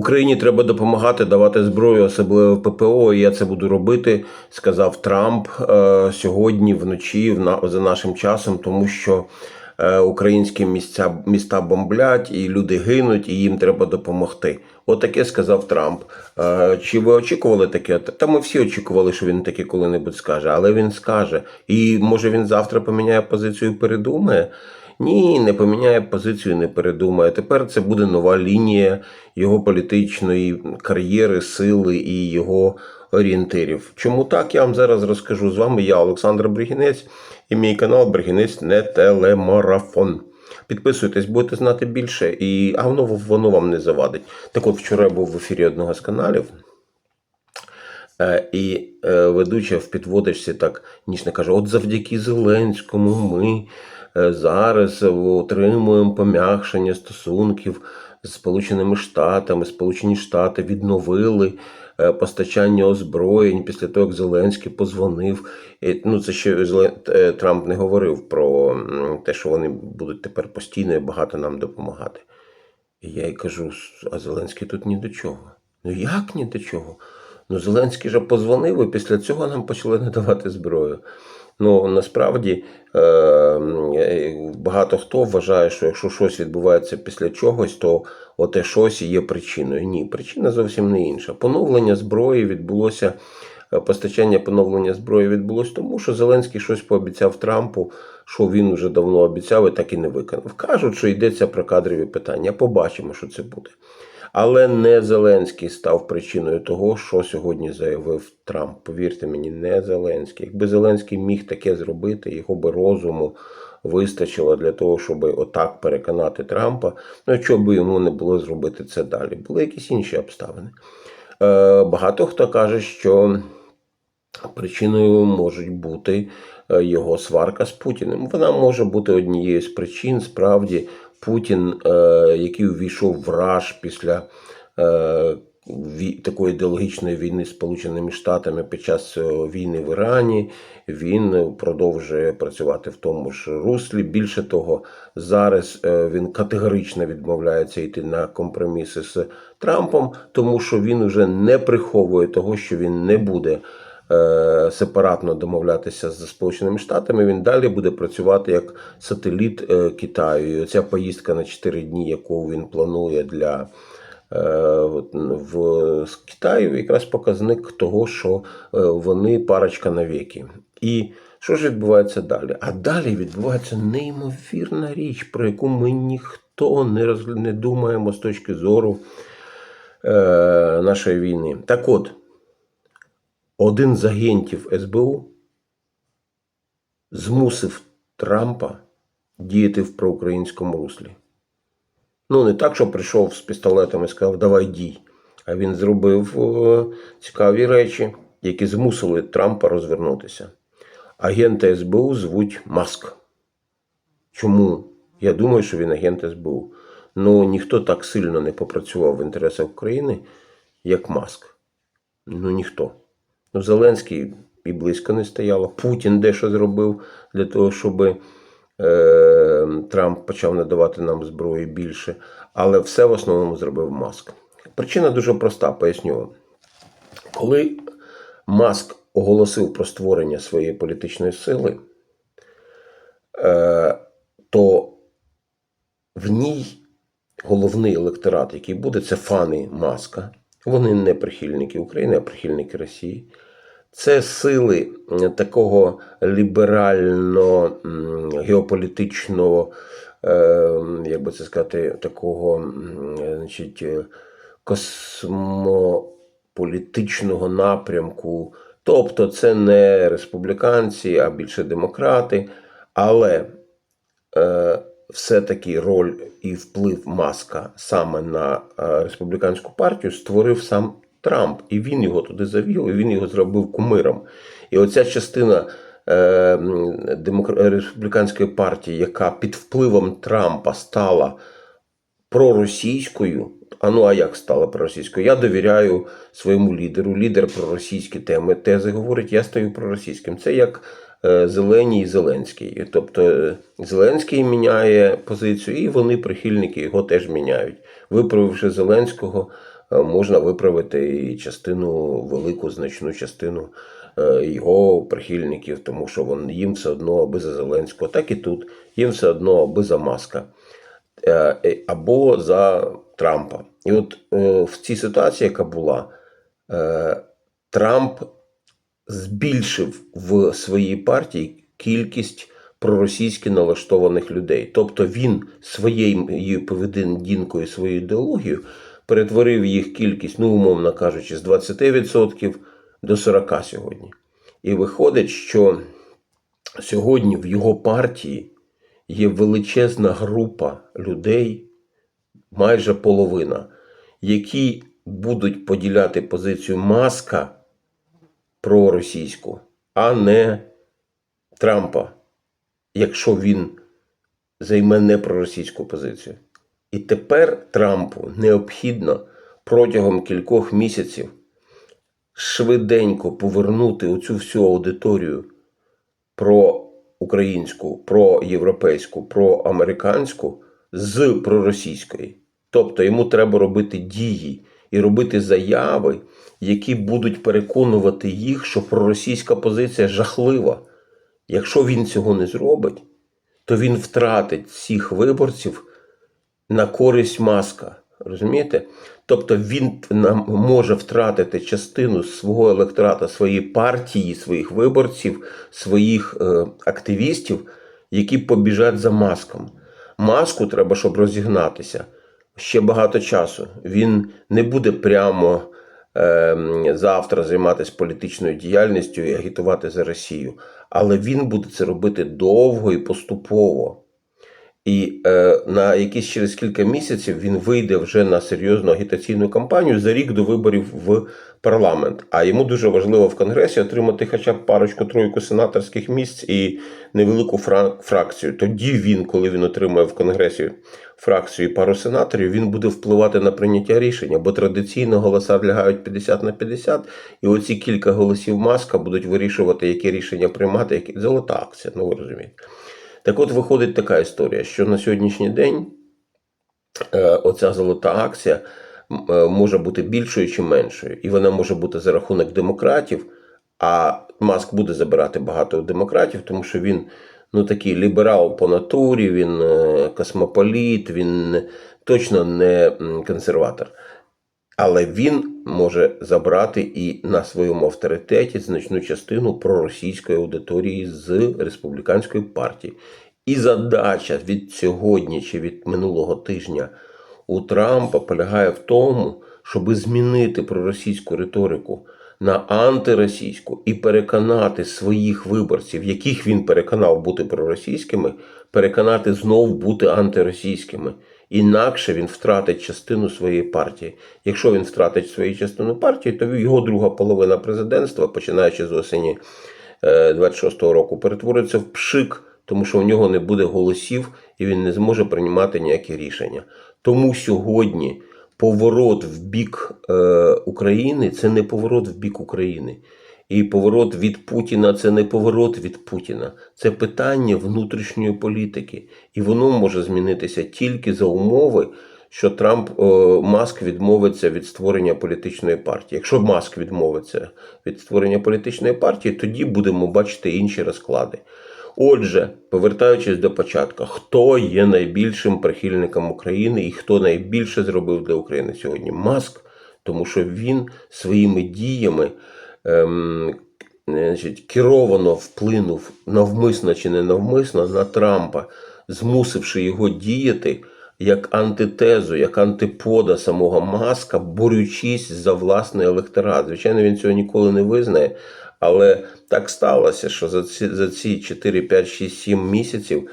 Україні треба допомагати давати зброю, особливо ППО. І я це буду робити, сказав Трамп е, сьогодні вночі, в на- за нашим часом, тому що е, українські місця міста бомблять, і люди гинуть, і їм треба допомогти. Отаке сказав Трамп. Е, Чи ви очікували таке? Та- Та ми всі очікували, що він таке коли-небудь скаже, але він скаже. І може він завтра поміняє позицію, і передумає. Ні, не поміняє позицію, не передумає. Тепер це буде нова лінія його політичної кар'єри, сили і його орієнтирів. Чому так, я вам зараз розкажу. З вами я, Олександр Бригінець, і мій канал Бригінець не телемарафон. Підписуйтесь, будете знати більше, і а воно, воно вам не завадить. Так от вчора я був в ефірі одного з каналів. Е, І е, ведуча в підводочці так ніжно каже: от завдяки Зеленському ми е, зараз отримуємо пом'якшення стосунків з Сполученими Штатами. Сполучені Штати відновили постачання озброєнь після того, як Зеленський позвонив. Ну, це ще Трамп не говорив про те, що вони будуть тепер постійно і багато нам допомагати. І я їй кажу: а Зеленський тут ні до чого. Ну як ні до чого? Ну, Зеленський же позвонив, і після цього нам почали надавати зброю. Ну насправді е, багато хто вважає, що якщо щось відбувається після чогось, то оте щось є причиною. Ні, причина зовсім не інша. Поновлення зброї відбулося. е, Постачання поновлення зброї відбулось тому, що Зеленський щось пообіцяв Трампу, що він вже давно обіцяв і так і не виконав. Кажуть, що йдеться про кадрові питання. Побачимо, що це буде. Але не Зеленський став причиною того, що сьогодні заявив Трамп. Повірте мені, не Зеленський. Якби Зеленський міг таке зробити, його би розуму вистачило для того, щоб отак переконати Трампа. Ну, чого би йому не було зробити це далі? Були якісь інші обставини. Е, багато хто каже, що причиною можуть бути е, його сварка з Путіним. Вона може бути однією з причин. Справді, Путін, е, який увійшов в раж після е, такої ідеологічної війни з Сполученими Штатами під час е, війни в Ірані, він продовжує працювати в тому ж руслі. Більше того, зараз він категорично відмовляється йти на компроміси з Трампом, тому що він уже не приховує того, що він не буде сепаратно домовлятися з Сполученими Штатами. Він далі буде працювати як сателіт е, Китаю. І оця поїздка на 4 дні, яку він планує для е, в Китаю, якраз показник того, що е, вони парочка навіки. І що ж відбувається далі? А далі відбувається неймовірна річ, про яку ми ніхто не, роз... не думаємо з точки зору е, нашої війни. Так от, один з агентів СБУ змусив Трампа діяти в проукраїнському руслі. Ну, не так, що прийшов з пістолетом і сказав, давай дій. А він зробив е, цікаві речі, які змусили Трампа розвернутися. Агента СБУ звуть Маск. Чому? Я думаю, що він агент СБУ. Ну ніхто так сильно не попрацював в інтересах України, як Маск. Ну ніхто. Ну, Зеленський і близько не стояло. Путін дещо зробив для того, щоб е, Трамп почав надавати нам зброї більше. Але все в основному зробив Маск. Причина дуже проста, поясню вам. Коли Маск оголосив про створення своєї політичної сили, е, то в ній головний електорат, який буде, це фани Маска. Вони не прихильники України, а прихильники Росії. Це сили такого ліберально геополітичного, е, як би це сказати, такого значить, е, космополітичного напрямку. Тобто це не республіканці, а більше демократи. Але е, все-таки роль і вплив Маска саме на е, республіканську партію створив сам Трамп. І він його туди завів, і він його зробив кумиром. І оця частина е, республіканської партії, яка під впливом Трампа стала проросійською. А ну а як стала проросійською? Я довіряю своєму лідеру. Лідер проросійські теми тези говорить, я стаю проросійським. Це як е, Зелені і Зеленський. Тобто е, Зеленський міняє позицію, і вони, прихильники, його теж міняють. Виправивши Зеленського, е, можна виправити і частину, велику значну частину його прихильників, тому що вон, їм все одно аби за Зеленського, так і тут, їм все одно аби за Маска або за Трампа. І от е, в цій ситуації, яка була, е, Трамп збільшив в своїй партії кількість проросійськи налаштованих людей. Тобто він своєю поведінкою, своєю ідеологією перетворив їх кількість, ну, умовно кажучи, з 20% до 40% сьогодні. І виходить, що сьогодні в його партії є величезна група людей, майже половина, які будуть поділяти позицію Маска проросійську, а не Трампа, якщо він займе не проросійську позицію. І тепер Трампу необхідно протягом кількох місяців швиденько повернути оцю всю аудиторію про українську, про європейську, про американську з проросійської. Тобто йому треба робити дії і робити заяви, які будуть переконувати їх, що проросійська позиція жахлива. Якщо він цього не зробить, то він втратить всіх виборців на користь маска. Розумієте? Тобто він може втратити частину свого електората, своєї партії, своїх виборців, своїх е, активістів, які побіжать за маском. Маску треба, щоб розігнатися. Ще багато часу. Він не буде прямо е, завтра займатися політичною діяльністю і агітувати за Росію. Але він буде це робити довго і поступово. І е, на якісь через кілька місяців він вийде вже на серйозну агітаційну кампанію за рік до виборів в парламент. А йому дуже важливо в Конгресі отримати хоча б парочку-тройку сенаторських місць і невелику фра- фракцію. Тоді він, коли він отримає в Конгресі фракцію і пару сенаторів, він буде впливати на прийняття рішення, бо традиційно голоса лягають 50 на 50, і оці кілька голосів маска будуть вирішувати, які рішення приймати, які золота акція. Ну ви розумієте. Так от виходить така історія, що на сьогоднішній день е, оця золота акція е, може бути більшою чи меншою. І вона може бути за рахунок демократів, а Маск буде забирати багато демократів, тому що він ну, такий ліберал по натурі, він е, космополіт, він точно не консерватор. Але він може забрати і на своєму авторитеті значну частину проросійської аудиторії з республіканської партії. І задача від сьогодні чи від минулого тижня у Трампа полягає в тому, щоб змінити проросійську риторику на антиросійську і переконати своїх виборців, яких він переконав бути проросійськими, переконати знов бути антиросійськими. Інакше він втратить частину своєї партії. Якщо він втратить свою частину партії, то його друга половина президентства, починаючи з осені е, 26-го року, перетвориться в пшик, тому що у нього не буде голосів і він не зможе приймати ніякі рішення. Тому сьогодні поворот в бік е, України це не поворот в бік України. І поворот від Путіна це не поворот від Путіна, це питання внутрішньої політики. І воно може змінитися тільки за умови, що Трамп е, Маск відмовиться від створення політичної партії. Якщо Маск відмовиться від створення політичної партії, тоді будемо бачити інші розклади. Отже, повертаючись до початку, хто є найбільшим прихильником України і хто найбільше зробив для України сьогодні? Маск, тому що він своїми діями ем, значить, керовано вплинув навмисно чи не навмисно на Трампа, змусивши його діяти як антитезу, як антипода самого Маска, борючись за власний електорат. Звичайно, він цього ніколи не визнає, але так сталося, що за ці, за ці 4, 5, 6, 7 місяців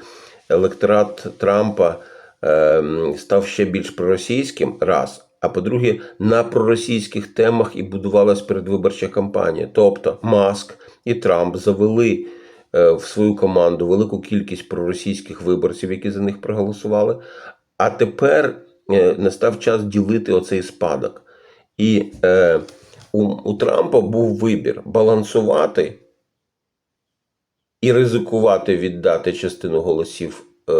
електорат Трампа ем, став ще більш проросійським раз. А по-друге, на проросійських темах і будувалась передвиборча кампанія. Тобто Маск і Трамп завели е, в свою команду велику кількість проросійських виборців, які за них проголосували. А тепер е, настав час ділити оцей спадок. І е, у, у Трампа був вибір балансувати і ризикувати віддати частину голосів е,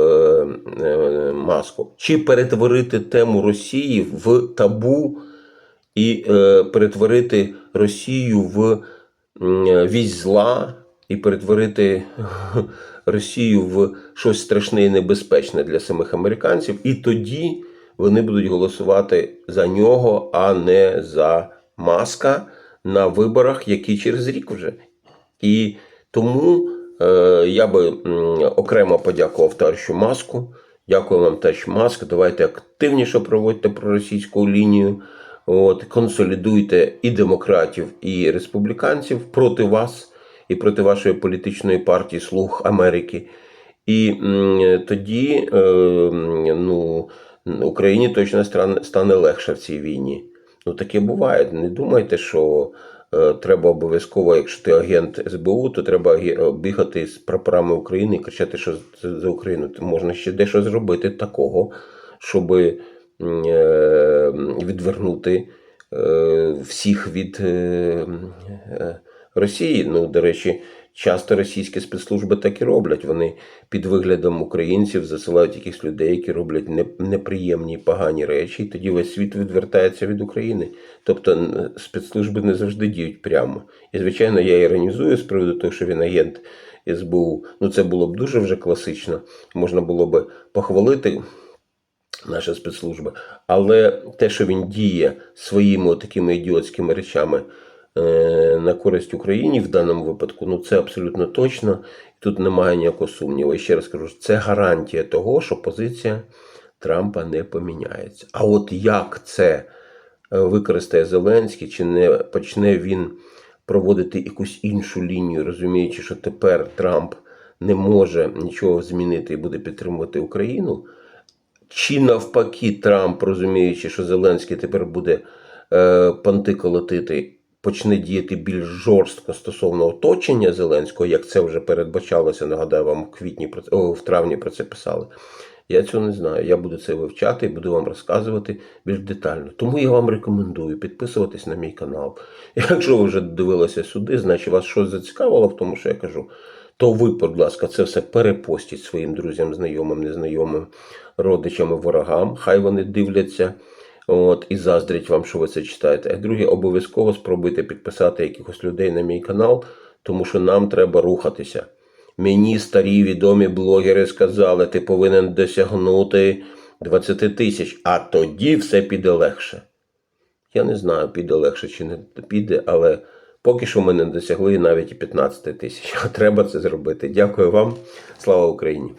маску, чи перетворити тему Росії в табу і е, перетворити Росію в вісь зла і перетворити Росію в щось страшне і небезпечне для самих американців. І тоді вони будуть голосувати за нього, а не за Маска на виборах, які через рік вже. І тому е, я би окремо подякував товаришу Маску. Дякую вам, товариш Маск. Давайте активніше проводьте проросійську лінію. От, консолідуйте і демократів, і республіканців проти вас і проти вашої політичної партії Слуг Америки. І тоді е, ну, Україні точно стане, легше в цій війні. Ну таке буває. Не думайте, що е, треба обов'язково, якщо ти агент СБУ, то треба е, бігати з прапорами України і кричати, що це за Україну. Можна ще дещо зробити такого, щоб відвернути е, всіх від е, е, Росії. Ну, до речі, часто російські спецслужби так і роблять. Вони під виглядом українців засилають якихось людей, які роблять неприємні, погані речі, і тоді весь світ відвертається від України. Тобто спецслужби не завжди діють прямо. І, звичайно, я іронізую з приводу того, що він агент СБУ. Ну, це було б дуже вже класично. Можна було би похвалити наша спецслужба. Але те, що він діє своїми такими ідіотськими речами на користь Україні в даному випадку, ну це абсолютно точно. Тут немає ніякого сумніву. І ще раз кажу, це гарантія того, що позиція Трампа не поміняється. А от як це е, використає Зеленський, чи не почне він проводити якусь іншу лінію, розуміючи, що тепер Трамп не може нічого змінити і буде підтримувати Україну. Чи навпаки, Трамп, розуміючи, що Зеленський тепер буде е, панти колотити, почне діяти більш жорстко стосовно оточення Зеленського, як це вже передбачалося, нагадаю вам, в квітні о, в травні про це писали. Я цього не знаю. Я буду це вивчати і буду вам розказувати більш детально. Тому я вам рекомендую підписуватись на мій канал. Якщо ви вже дивилися сюди, значить вас щось зацікавило в тому, що я кажу, то ви, будь ласка, це все перепостіть своїм друзям, знайомим, незнайомим, родичам і ворогам. Хай вони дивляться. От, і заздрять вам, що ви це читаєте. Друге, обов'язково спробуйте підписати якихось людей на мій канал, тому що нам треба рухатися. Мені старі відомі блогери сказали, ти повинен досягнути 20 тисяч, а тоді все піде легше. Я не знаю, піде легше чи не піде, але поки що ми не досягли навіть і 15 тисяч. А треба це зробити. Дякую вам. Слава Україні!